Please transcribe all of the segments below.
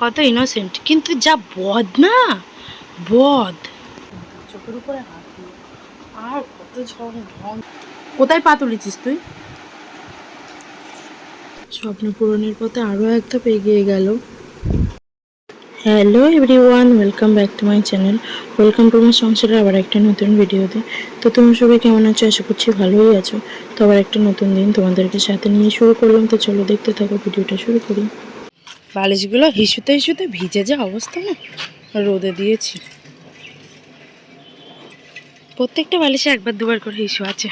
কত ইনোসেন্ট কিন্তু যা বদ না বদ। চোখের উপরে হাত আর কত ঝং ঢং। কোথায় পা তুলেছিস তুই? স্বপ্ন পূরণের পথে আরও এক ধাপ এগিয়ে গেল। Hello everyone welcome back to my channel welcome to my সংসারের আবার একটা নতুন ভিডিওতে। তো তুমি সবাই কেমন আছো? আশা করছি ভালোই আছো। তো আবার একটা নতুন দিন তোমাদেরকে সাথে নিয়ে শুরু করলাম। তো চলো দেখতে থাকো ভিডিওটা শুরু করি। বালিশগুলো হিসুতে হিসুতে ভিজে যা অবস্থা না? রোদে দিয়েছি। প্রত্যেকটা বালিশে একবার দুবার করে হিসু আছে।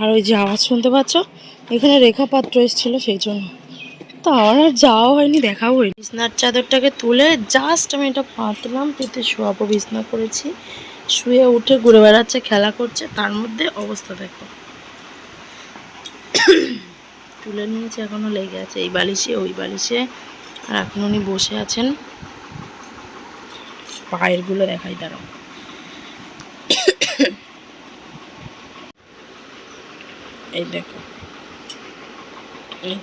আর ওই যে আওয়াজ শুনতে পাচ্ছ? এখানে রেখাপাত্র এসেছিল সেই জন্য। তো আমার আর যাওয়া হয়নি, দেখাও হয়নি। বিছনার চাদরটাকে তুলে জাস্ট আমি এটা পাতলাম পেতে শোয়াবো, বিছনা করেছি। শুয়ে উঠে ঘুরে বেড়াচ্ছে, খেলা করছে, তার মধ্যে অবস্থা দেখো। তুলে নিয়েছে, এখনও লেগে আছে এই বালিশে, ওই বালিশে। আর এখন উনি বসে আছেন। পায়েরগুলো দেখাই, দাঁড়াও। এই দেখো, এই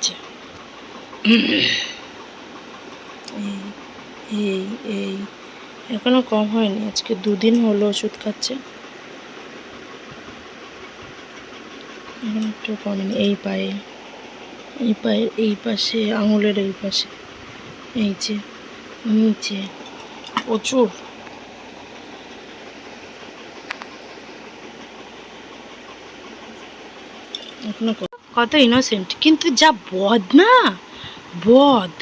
এই এই এই। এখনও কম হয়নি, আজকে দুদিন হলো ওষুধ খাচ্ছে। এখন একটু কমেনি এই পায়ে। এই পায়ের এই পাশে, আঙুলের এই পাশে। এই যে নিচে প্রচুর। কত ইনোসেন্ট কিন্তু যা বদ না, বদ।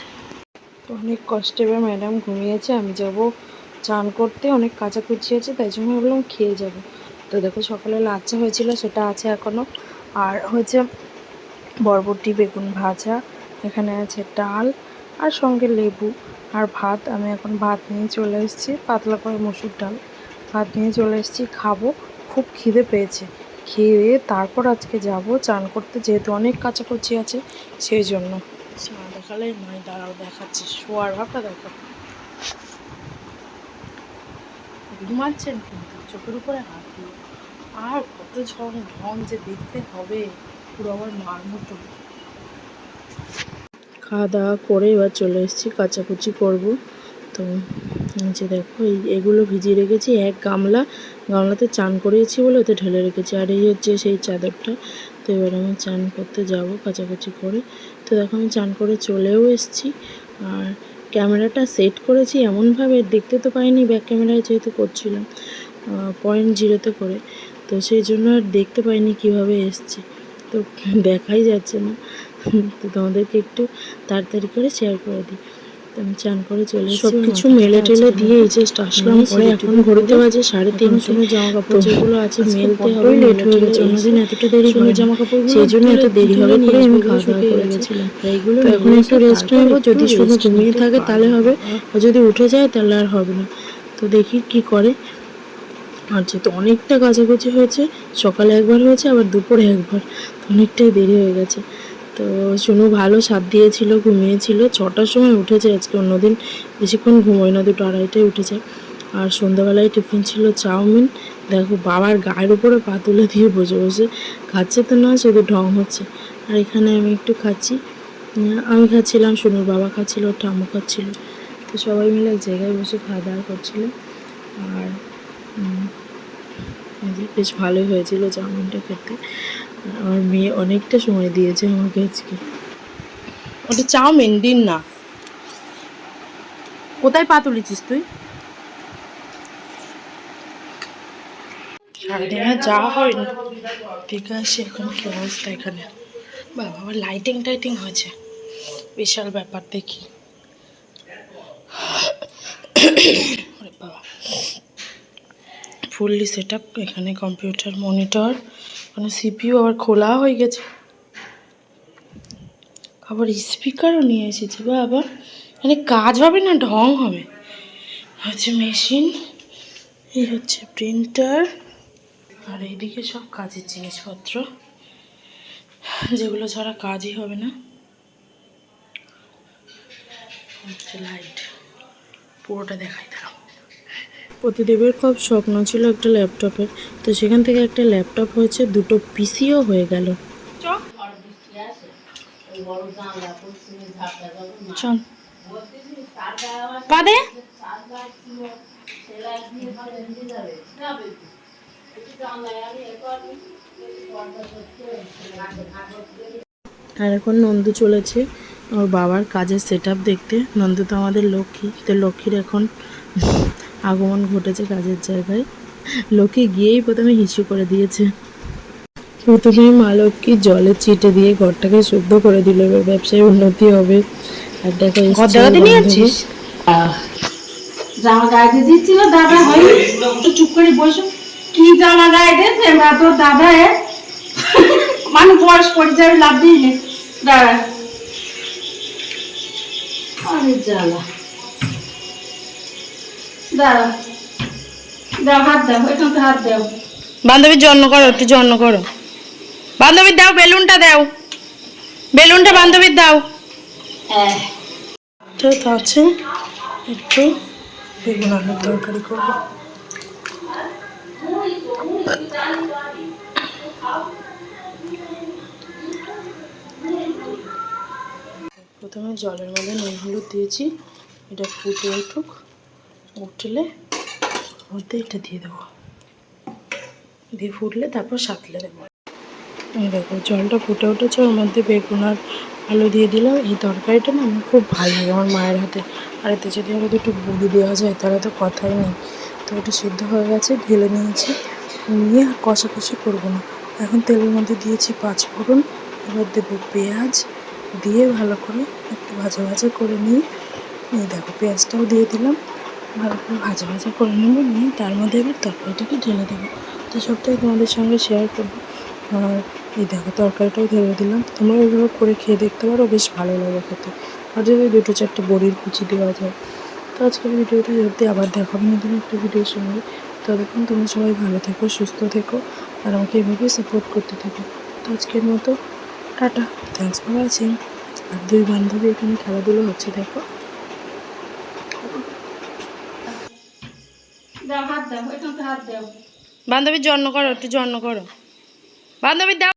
অনেক কষ্টে এবার ম্যাডাম ঘুমিয়েছে, আমি যাব চান করতে, অনেক কাচাকুচি আছে, তাই জন্য ভাবলাম খেয়ে যাব। তো দেখো সকালে লাচ্চা হয়েছিল, সেটা আছে এখনও আর হয়েছে বরবটি, বেগুন ভাজা, এখানে আছে ডাল আর সঙ্গে লেবু। আর ভাত, আমি এখন ভাত নিয়ে চলে এসেছি, পাতলা করে মসুর ডাল। ভাত নিয়ে চলে এসেছি, খাব, খুব খিদে পেয়েছে। খেয়ে তারপর আজকে যাব, চান করতে, যেহেতু অনেক কাচাকুচি আছে, সেই জন্য। দেখালে নয় দাঁড়াও দেখাচ্ছি, শোয়ার ভাবটা দেখো। ঘুমাচ্ছেন কিন্তু, চোখের উপরে হাত দিয়ে। আর কত ঝং ঢং যে দেখতে হবে। পুরো আমার মার মতো। খাওয়া দাওয়া করে এবার চলে এসেছি, কাচাকুচি করব। তো যে দেখো, এই এগুলো ভিজিয়ে রেখেছি, এক গামলা। গামলাতে চান করিয়েছি বলে ওতে ঢেলে রেখেছি, আর এই হচ্ছে সেই চাদরটা। তো এবার আমি চান করতে যাব, কাচাকুচি করে। তো দেখো আমি চান করে চলেও এসেছি, আর ক্যামেরাটা সেট করেছি এমনভাবে, দেখতে তো পাইনি ব্যাক ক্যামেরায় যেহেতু করছিলাম পয়েন্ট জিরোতে করে। তো সেই জন্য আর দেখতে পাইনি কীভাবে এসছে। তো দেখাই যাচ্ছে না। তো তোমাদেরকে একটু তাড়াতাড়ি করে শেয়ার করে দিই। তো আমি চান করে চলে সব কিছু মেলে টেলে দিয়ে এই জাস্ট আসলাম পরে এখন ঘড়িতে বাজে সাড়ে তিনশো জামা কাপড় যেগুলো আছে মেলতে হবে লেট হয়ে গেছে অন্যদিন এতটা দেরি হয় জামা কাপড় সেই জন্য এত দেরি হবে করে আমি খাওয়া দাওয়া করে গেছিলাম। এইগুলো এখন একটু রেস্ট নেব যদি শুধু ঘুমিয়ে থাকে তাহলে হবে আর যদি উঠে যায় তাহলে আর হবে না। তো দেখি কি করে। আর যেহেতু অনেকটা কাছাকাছি হয়েছে সকালে একবার হয়েছে আবার দুপুরে একবার। অনেকটাই দেরি হয়ে গেছে। তো শুনু ভালো স্বাদ দিয়েছিল, ঘুমিয়েছিল। ছটার সময় উঠেছে, আজকে অন্যদিন বেশিক্ষণ ঘুমোয় না, দুটো আড়াইটায় উঠেছে। আর সন্ধ্যাবেলায় টিফিন ছিল চাউমিন। দেখো, বাবার গায়ের উপরে পা তুলে দিয়ে বসে বসে খাচ্ছে তো না, শুধু ঢং হচ্ছে। আর এখানে আমি একটু খাচ্ছি। আমি খাচ্ছিলাম শুনুর বাবা খাচ্ছিল ঠামু খাচ্ছিল। তো সবাই মিলে এক জায়গায় বসে খাওয়া দাওয়া করছিল। আর বেশ ভালোই হয়েছিল চাউমিনটা খেতে। আমার মেয়ে অনেকটা সময় দিয়েছে আমাকে আজকে। ওটা চাউমিন দিন না। কোথায় পা তুলেছিস তুই? সারাদিনে যাওয়া হয়নি। ঠিক আছে এখন কি অবস্থা এখানে। বাবা আবার লাইটিং টাইটিং হয়েছে। বিশাল ব্যাপার দেখি। বাবা। ফুললি সেট আপ এখানে কম্পিউটার মনিটর ওখানে সিপিইউ আবার খোলা হয়ে গেছে। আবার স্পিকারও নিয়ে এসেছি বা আবার। মানে কাজ হবে না, ঢং হবে। হচ্ছে মেশিন এই হচ্ছে প্রিন্টার আর এইদিকে সব কাজের জিনিসপত্র, যেগুলো ছাড়া কাজই হবে না। হচ্ছে লাইট পুরোটা দেখাই প্রতিদেবের খুব স্বপ্ন ছিল একটা ল্যাপটপের। তো সেখান থেকে একটা ল্যাপটপ হয়েছে দুটো পিসিও হয়ে গেল। চল। আর এখন নন্দু চলেছে ওর বাবার কাজের সেট দেখতে। নন্দু তো আমাদের লক্ষ্মী তো লক্ষ্মীর এখন আগমন ঘটেছে কাজের জায়গায়। লক্ষ্মী গিয়েই প্রথমে হিসু করে দিয়েছে। প্রথমে মা লক্ষ্মী জলের চিটে দিয়ে ঘরটাকে শুদ্ধ করে দিল? এবার ব্যবসায় উন্নতি হবে। আর দেখো এসছে জামা গায়ে দিচ্ছিল দাদা চুপ করে বসো। কি জামা গায়ে দিয়েছে? না তোর দাদা মানে বয়স পরিচয় লাভ দিই নে। দাঁড়া। আরে জ্বালা। দাও হাত দাও এখান থেকে হাত দাও। বান্ধবীর জন্য করো একটু জন্য করো। বান্ধবীর দাও বেলুনটা দাও। বেলুনটা বান্ধবীর দাও। হ্যাঁ। তো আছে একটু বেগুন আলুর তরকারি করব। প্রথমে জলের মধ্যে নুন হলুদ দিয়েছি এটা ফুটে উঠুক। উঠলে মধ্যে এটা দিয়ে দেবো। দিয়ে ফুটলে তারপর সাতলে দেবো। দেখো, জলটা ফুটে উঠেছে, ওর মধ্যে বেগুন আর আলু দিয়ে দিলাম। এই তরকারিটা না আমার খুব ভালো লাগে আমার মায়ের হাতে। আর এতে যদি আরও দুটো বড়ি দেওয়া যায়, তাহলে তো কথাই নেই। তো ওটা সিদ্ধ হয়ে গেছে, ঢেলে নিয়েছি। নিয়ে আর কষাকষি করব না। এখন তেলের মধ্যে দিয়েছি পাঁচ ফোড়ন, এবার দেবো পেঁয়াজ। দিয়ে ভালো করে একটু ভাজা ভাজা করে নিয়ে দেখো, পেঁয়াজটাও দিয়ে দিলাম। ভালো করে ভাজা ভাজা করে নেব, নিয়ে তার মধ্যে এবার তরকারিটাকে ঢেলে দেবো। তো সবটাই তোমাদের সঙ্গে শেয়ার করব। আর এই দেখো তরকারিটাও ঢেলে দিলাম। তোমরা এইভাবে করে খেয়ে দেখতে পারো, বেশ ভালো লাগে খেতে। আর যদি দুটো চারটে বড়ির কুচি দেওয়া যায়। তো আজকের ভিডিওটা যদি আবার দেখাবো নতুন একটা ভিডিওর সঙ্গে। ততক্ষণ তোমরা সবাই ভালো থেকো, সুস্থ থেকো, আর আমাকে এভাবে সাপোর্ট করতে থাকো। তো আজকের মতো, টাটা। থ্যাংকস ফর ওয়াচিং আর দুই বান্ধবী এখানে খেলাধুলো হচ্ছে, দেখো। বান্ধবীর জন্ম করো একটু জন্ম করো। বান্ধবীর দাও।